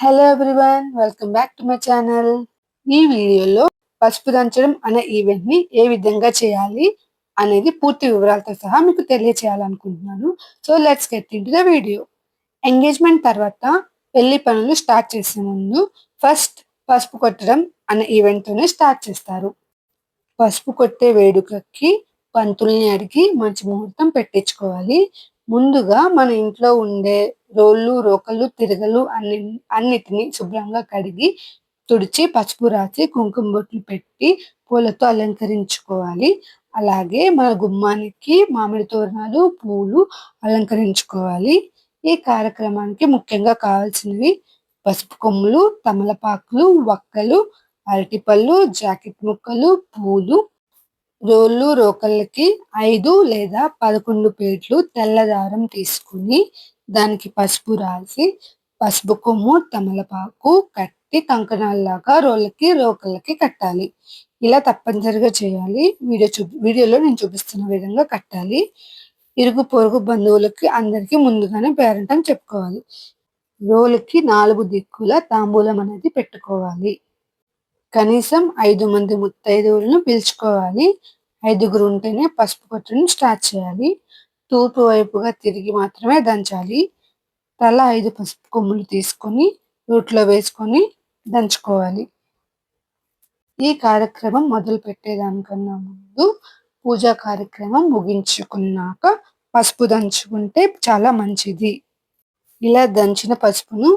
Hello everyone welcome back to my channel ఈ వీడియోలో పసుపు దంచడం అనే ఈవెంట్ని ఏ విధంగా చేయాలి అనేది పూర్తి వివరాలతో సహా మీకు తెలియచేయాలనుకుంటున్నాను. So let's get in the video engagement తర్వాత పెళ్ళి పనులు స్టార్ట్ చేసే ముందు ఫస్ట్ పసుపు కొట్టడం అనే ఈవెంట్తోనే స్టార్ట్ చేస్తారు. పసుపు కొట్టే వేడుకకి పంతుల్ని అడిగి మంచి ముహూర్తం పెట్టించుకోవాలి. ముందుగా మన ఇంట్లో ఉండే రోళ్ళు రోకళ్ళు తిరగలు అన్ని అన్నిటిని శుభ్రంగా కడిగి తుడిచి పసుపు రాసి కుంకుమ బొట్లు పెట్టి పూలతో అలంకరించుకోవాలి. అలాగే మన గుమ్మానికి మామిడి తోరణాలు పూలు అలంకరించుకోవాలి. ఈ కార్యక్రమానికి ముఖ్యంగా కావాల్సినవి పసుపు కొమ్ములు తమలపాకులు వక్కలు అరటిపళ్ళు జాకెట్ ముక్కలు పూలు రోళ్ళు రోకళ్ళకి ఐదు లేదా పదకొండు పేట్లు తెల్లదారం తీసుకుని దానికి పసుపు రాసి పసుపు కొమ్ము తమలపాకు కట్టి కంకణాల్లాగా రోళ్ళకి రోకళ్ళకి కట్టాలి. ఇలా తప్పనిసరిగా చేయాలి. వీడియో చూ వీడియోలో నేను చూపిస్తున్న విధంగా కట్టాలి. ఇరుగు పొరుగు బంధువులకి అందరికీ ముందుగానే పేరెంట్ అని చెప్పుకోవాలి. రోలుకి నాలుగు దిక్కుల తాంబూలం అనేది పెట్టుకోవాలి. కనీసం ఐదు మంది ముత్తైదువులను పిలుచుకోవాలి. ఐదుగురు ఉంటేనే పసుపు కొట్టును స్టార్ట్ చేయాలి. తూర్పు వైపుగా తిరిగి మాత్రమే దంచాలి. తల ఐదు పసుపు కొమ్ములు తీసుకొని రూట్లో వేసుకొని దంచుకోవాలి. ఈ కార్యక్రమం మొదలు పెట్టేదానికన్నా ముందు పూజా కార్యక్రమం ముగించుకున్నాక పసుపు దంచుకుంటే చాలా మంచిది. ఇలా దంచిన పసుపును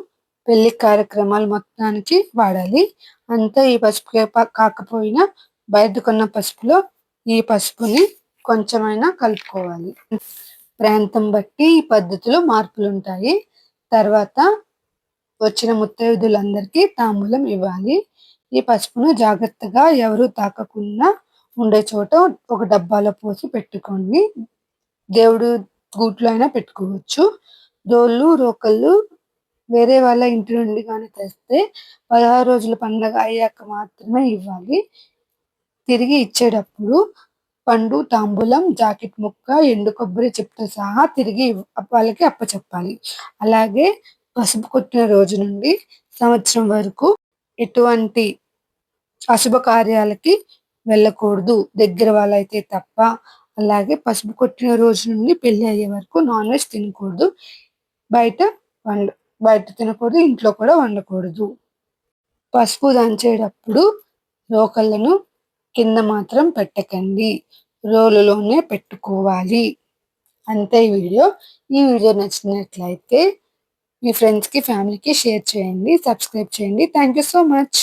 పెళ్ళి కార్యక్రమాలు మొత్తానికి వాడాలి. అంతా ఈ పసుపు కాకపోయినా బయట కొన్న పసుపులో ఈ పసుపుని కొంచెమైనా కలుపుకోవాలి. ప్రాంతం బట్టి ఈ పద్ధతిలో మార్పులు ఉంటాయి తర్వాత వచ్చిన ముత్తైదులందరికీ తాంబూలం ఇవ్వాలి. ఈ పసుపును జాగ్రత్తగా ఎవరు తాకకుండా ఉండే చోట ఒక డబ్బాలో పోసి పెట్టుకోండి. దేవుడు గూట్లో అయినా పెట్టుకోవచ్చు. డోళ్ళు రోకళ్ళు వేరే వాళ్ళ ఇంటి నుండి కానీ తెస్తే పదహారు రోజుల పండుగ అయ్యాక మాత్రమే ఇవ్వాలి. తిరిగి ఇచ్చేటప్పుడు పండు తాంబూలం జాకెట్ ముక్క ఎండు కొబ్బరి చెప్పుతో సహా తిరిగి వాళ్ళకి అప్పచెప్పాలి. అలాగే పసుపు కొట్టిన రోజు నుండి సంవత్సరం వరకు ఎటువంటి అశుభ కార్యాలకి వెళ్ళకూడదు. దగ్గర వాళ్ళైతే తప్ప. అలాగే పసుపు కొట్టిన రోజు నుండి పెళ్ళి అయ్యే వరకు నాన్ వెజ్ తినకూడదు. బయట వండు బయట తినకూడదు ఇంట్లో కూడా వండకూడదు. పసుపు దంచేటప్పుడు రోకళ్ళను కింద మాత్రం పెట్టకండి. రోలులోనే పెట్టుకోవాలి. అంతే ఈ వీడియో. ఈ వీడియో నచ్చినట్లయితే మీ ఫ్రెండ్స్కి ఫ్యామిలీకి షేర్ చేయండి సబ్స్క్రైబ్ చేయండి. Thank you so much